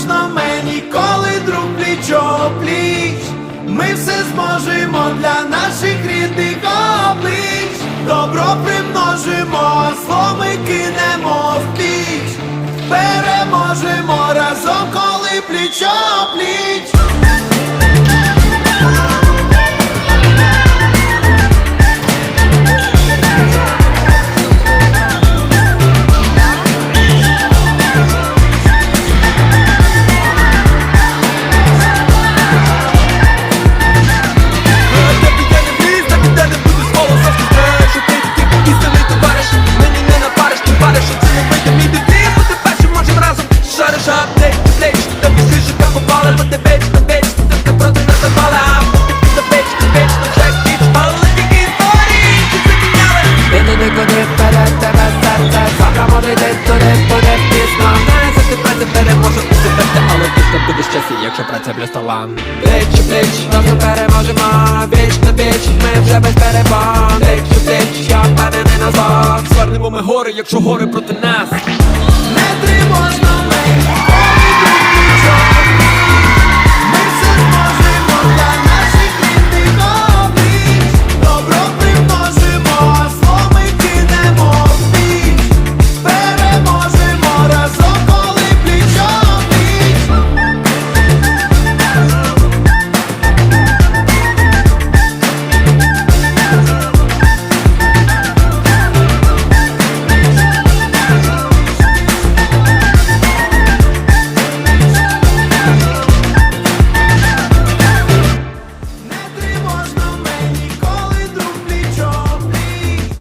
можна мені, коли друг пліч пліч Ми все зможемо для наших рідних облич. Добро примножимо, зло ми кинемо в піч. Переможемо разом, коли плічо якщо праця плюс талант Плеч у плеч, разом переможемо. Віч на віч, ми вже без перебон Плеч у плеч, я впевнений назад Звернемо ми гори, якщо гори проти нас